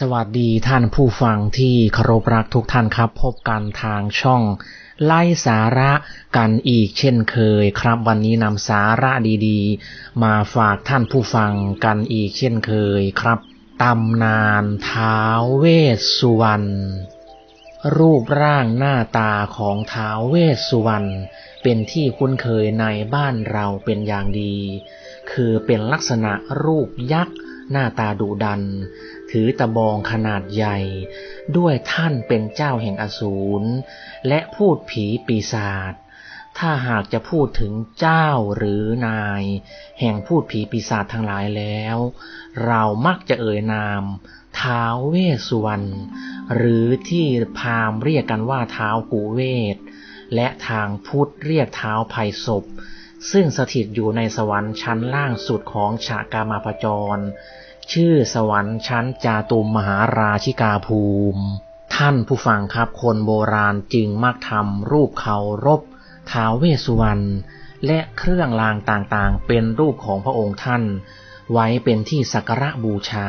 สวัสดีท่านผู้ฟังที่เคารพรักทุกท่านครับ พบกันทางช่อง ไล่สาระกันอีกเช่นเคยครับ วันนี้นำสาระดีๆ มาฝากท่านผู้ฟังกันอีกเช่นเคยครับตำนานท้าวเวสสุวรรณรูปร่างหน้าตาของท้าวเวสสุวรรณเป็นที่คุ้นเคยในบ้านเราเป็นอย่างดี คือเป็นลักษณะรูปยักษ์หน้าตาดุดัน ถือตะบองขนาดใหญ่ ด้วยท่านเป็นเจ้าแห่งอสูร และพูดผีปีศาจถ้าหากจะพูดถึงเจ้าหรือนาย แห่งพูดผีปีศาจทั้งหลายแล้ว เรามักจะเอ่ยนามท้าวเวสสุวรรณหรือที่พามเรียกกันว่าท้าวกูเวทและทางพุทธเรียกเท้าไผ่ศพ ซึ่งสถิตอยู่ในสวรรค์ชั้นล่างสุดของฉากามาพจร ชื่อสวรรค์ชั้นจาตุมมหาราชิกาภูมิ ท่านผู้ฟังครับคนโบราณจึงมักทำรูปเคารพท้าวเวสสุวรรณและเครื่องรางต่างๆ เป็นรูปของพระองค์ท่าน ไว้เป็นที่สักการะบูชา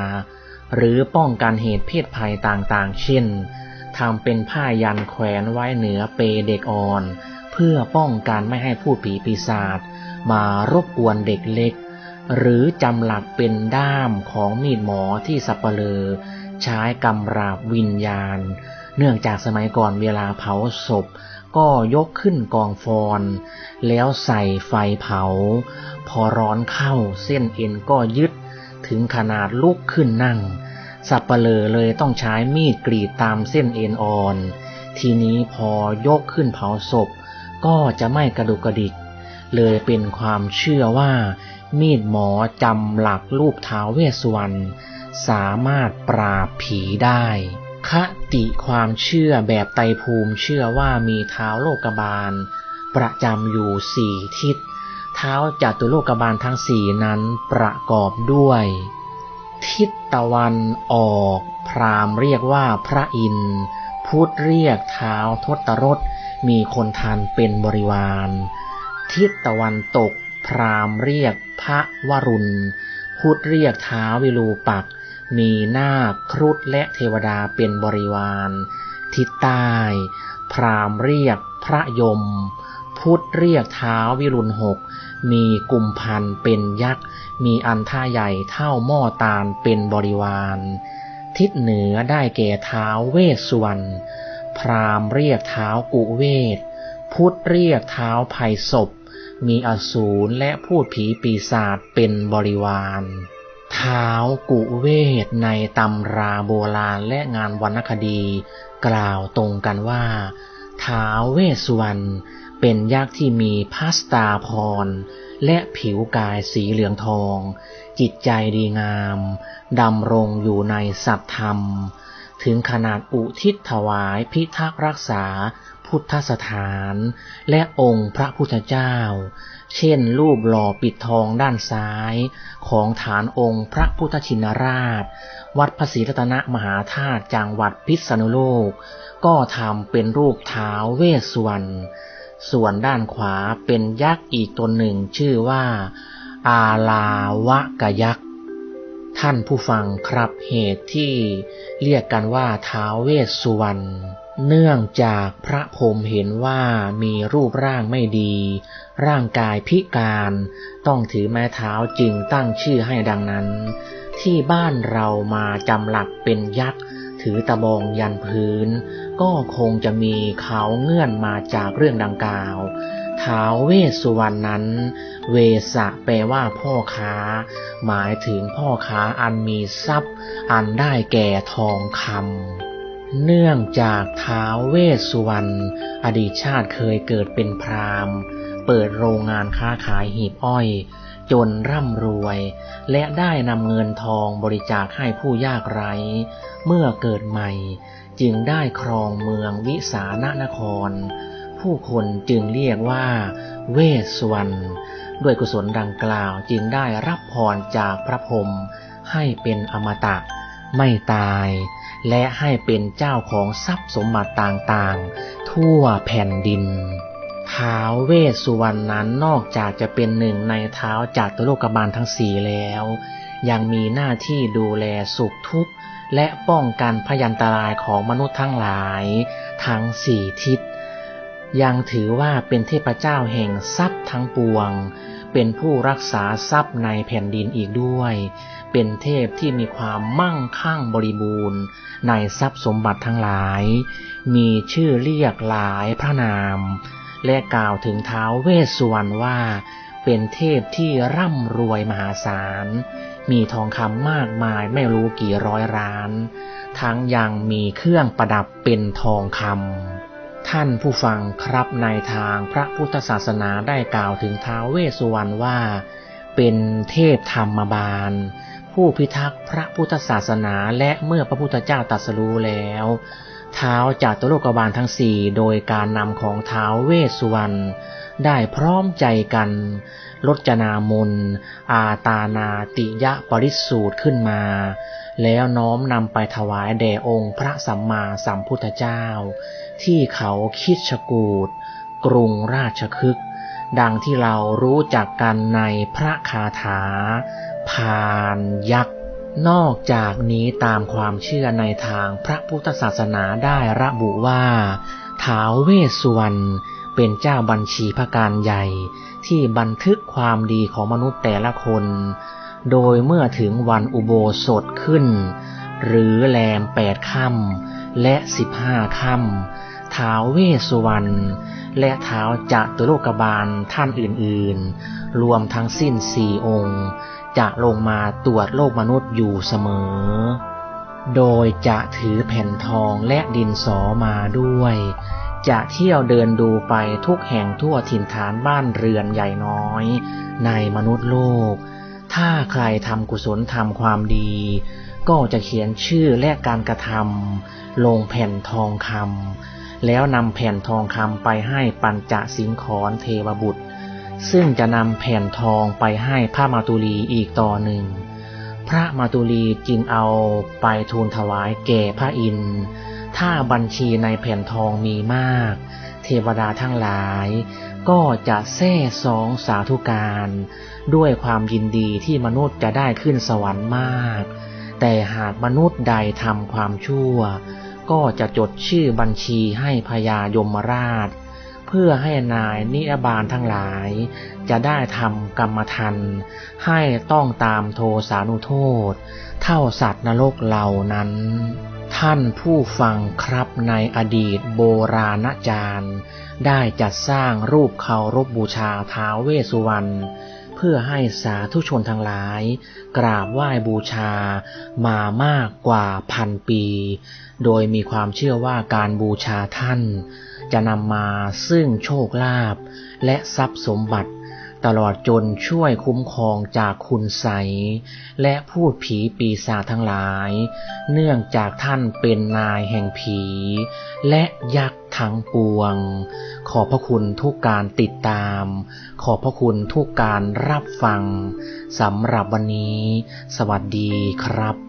หรือป้องกันเหตุเพศภัยต่างๆ เช่นทำเป็นผ้ายันแขวนไว้เหนือเปเด็กอ่อน เพื่อป้องกันไม่ให้ผู้ผีปีศาจมารบกวนเด็กเล็ก หรือจำหลักเป็นด้ามของมีดหมอที่สับเปลอใช้กำราบวิญญาณ เนื่องจากสมัยก่อนเวลาเผาศพ ก็ยกขึ้นกองฟอน แล้วใส่ไฟเผา พอร้อนเข้าเส้นเอ็นก็ยึดถึงขนาดลุกขึ้นนั่ง สับเปลอเลยต้องใช้มีดกรีดตามเส้นเอ็นอ่อน ทีนี้พอยกขึ้นเผาศพ ก็จะไม่กระดุกกระดิกเลยเป็นความเชื่อว่า มีดหมอจำหลักรูปท้าวเวสสุวรรณสามารถปราบผีได้ คติความเชื่อแบบไตภูมิเชื่อว่ามีเท้าโลกบาล ประจำอยู่สี่ทิศ เท้าจัตุโลกบาลทั้งสี่นั้นประกอบด้วย ทิศตะวันออก พราหมณ์เรียกว่าพระอินทร์พุทธเรียกเท้าทศรถมีคนทานเป็นบริวาร ทิศตะวันตก พราหมณ์เรียกพระวรุณ พุทธเรียกเท้าวิลูปัก มีนาคครุฑและเทวดาเป็นบริวาร ทิศใต้ พราหมณ์เรียกพระยม พุทธเรียกเท้าวิรุณหก มีกุมพันเป็นยักษ์ มีอันท่าใหญ่เท่าหม้อตาลเป็นบริวาร ทิศเหนือได้แก่เท้าเวสสุวรรณ พราหมณ์เรียกเท้ากุเวทพุทธเรียกเท้าไผ่ศพ มีอสูรและพูดผีปีศาจเป็นบริวารเท้ากุเวทในตำราโบราณและงานวรรณคดี กล่าวตรงกันว่าท้าวเวสสุวรรณเป็นยักษ์ที่มีพัสตาพร และผิวกายสีเหลืองทอง จิตใจดีงามดำรงอยู่ในสัตธรรม ถึงขนาดอุทิศถวายพิทักษ์รักษา พุทธสถาน และองค์พระพุทธเจ้า เช่น รูปหล่อปิดทองด้านซ้าย ของฐานองค์พระพุทธชินราช วัดพระศรีรัตนมหาธาตุจังหวัดพิษณุโลก ก็ทำเป็นรูปเท้าเวสสุวรรณส่วนด้านขวาเป็นยักษ์อีกตนหนึ่งชื่อว่า อาลาวะกะยักษ์ท่านผู้ฟังครับเหตุที่เรียกกันว่าท้าวเวสสุวรรณ เนื่องจากพระพรหมเห็นว่ามีรูปร่างไม่ดี ร่างกายพิการ ต้องถือไม้เท้าจึงตั้งชื่อให้ดังนั้น ที่บ้านเรามาจำหลักเป็นยักษ์ ถือตะบองยันพื้น ก็คงจะมีเขาเงื่อนมาจากเรื่องดังกล่าวท้าวเวสสุวรรณนั้น เวสะแปลว่าพ่อค้า หมายถึงพ่อค้าอันมีทรัพย์ อันได้แก่ทองคำ เนื่องจากท้าวเวสสุวรรณอดีตชาติเคยเกิดเป็นพราหมณ์ เปิดโรงงานค้าขายหีบอ้อย จนร่ำรวย และได้นำเงินทองบริจาคให้ผู้ยากไร้ เมื่อเกิดใหม่ จึงได้ครองเมืองวิสานนคร ผู้คนจึงเรียกว่า เวสสุวรรณด้วยกุศลดังกล่าวจึงได้รับพรจากพระพรหมให้เป็นอมตะ ไม่ตาย และให้เป็นเจ้าของทรัพย์สมบัติต่างๆ ทั่วแผ่นดินท้าวเวสสุวรรณนั้นนอกจากจะเป็นหนึ่งในเท้าจากตโลกบาลทั้งสี่แล้ว ยังมีหน้าที่ดูแลสุขทุกข์ และป้องกันพยันตรายของมนุษย์ทั้งหลาย ทั้งสี่ทิศ ยังถือว่าเป็นเทพเจ้าแห่งทรัพย์ทั้งปวง เป็นผู้รักษาทรัพย์ในแผ่นดินอีกด้วย เป็นเทพที่มีความมั่งคั่งบริบูรณ์ ในทรัพย์สมบัติทั้งหลาย มีชื่อเรียกหลายพระนาม และกล่าวถึงเท้าเวสสุวรรณว่า เป็นเทพที่ร่ำรวยมหาศาล มีทองคำมากมายไม่รู้กี่ร้อยล้าน ทั้งยังมีเครื่องประดับเป็นทองคำ ท่านผู้ฟังครับในทางพระพุทธศาสนาได้กล่าวถึงท้าวเวสสุวรรณว่า เป็นเทพธรรมบาล ผู้พิทักษ์พระพุทธศาสนาและเมื่อพระพุทธเจ้าตรัสรู้แล้วเท้าจากตัวโลกบาลทั้งสี่โดยการนำของเท้าเวสสุวรรณได้พร้อมใจกันลดจนามนอาตานาติยะปริสูตรขึ้นมา แล้วน้อมนำไปถวายแด่องค์พระสัมมาสัมพุทธเจ้า ที่เขาคิดชกูดกรุงราชคฤห์ดังที่เรารู้จักกันในพระคาถาพานยักษ์ นอกจากนี้ตามความเชื่อในทางพระพุทธศาสนาได้ระบุว่าท้าวเวสสุวรรณเป็นเจ้าบัญชีพการใหญ่ที่บันทึกความดีของมนุษย์แต่ละคน โดยเมื่อถึงวันอุโบสถขึ้น หรือแรมแปดค่ำ และสิบห้าค่ำท้าวเวสสุวรรณและท้าวจตุโลกบาลท่านอื่นๆ รวมทั้งสิ้นสี่องค์ จะลงมาตรวจโลกมนุษย์อยู่เสมอ โดยจะถือแผ่นทองและดินสอมาด้วย จะเที่ยวเดินดูไปทุกแห่งทั่วถิ่นฐานบ้านเรือนใหญ่น้อย ในมนุษย์โลก ถ้าใครทำกุศลทำความดี ก็จะเขียนชื่อและการกระทำลงแผ่นทองคำแล้วนำแผ่นทองคำไปให้ปัญจสิงขรเทวบุตร ซึ่งจะนำแผ่นทองไปให้พระมาตุลีอีกต่อหนึ่ง พระมาตุลีจึงเอาไปทูลถวายแก่พระอินทร์ถ้าบัญชีในแผ่นทองมีมาก เทวดาทั้งหลาย ก็จะแซ่สองสาธุการ ด้วยความยินดีที่มนุษย์จะได้ขึ้นสวรรค์มาก แต่หากมนุษย์ใดทำความชั่ว ก็จะจดชื่อบัญชีให้พญายมราช เพื่อให้นายนิยบาลทั้งหลาย จะได้ทำกรรมทัน ให้ต้องตามโทสานุโทษ เท่าสัตว์นรกเหล่านั้น ท่านผู้ฟังครับในอดีตโบราณจารย์ ได้จัดสร้างรูปเคารพบบูชาท้าวเวสสุวรรณ เพื่อให้สาธุชนทั้งหลาย กราบไหว้บูชามามากกว่าพันปี โดยมีความเชื่อว่าการบูชาท่าน จะนำมาซึ่งโชคลาภและทรัพย์สมบัติ ตลอดจนช่วยคุ้มครองจากคุณใสและพูดผีปีศาจทั้งหลาย เนื่องจากท่านเป็นนายแห่งผี และยักษ์ทั้งปวง ขอพระคุณทุกการติดตาม ขอพระคุณทุกการรับฟังสำหรับวันนี้ สวัสดีครับ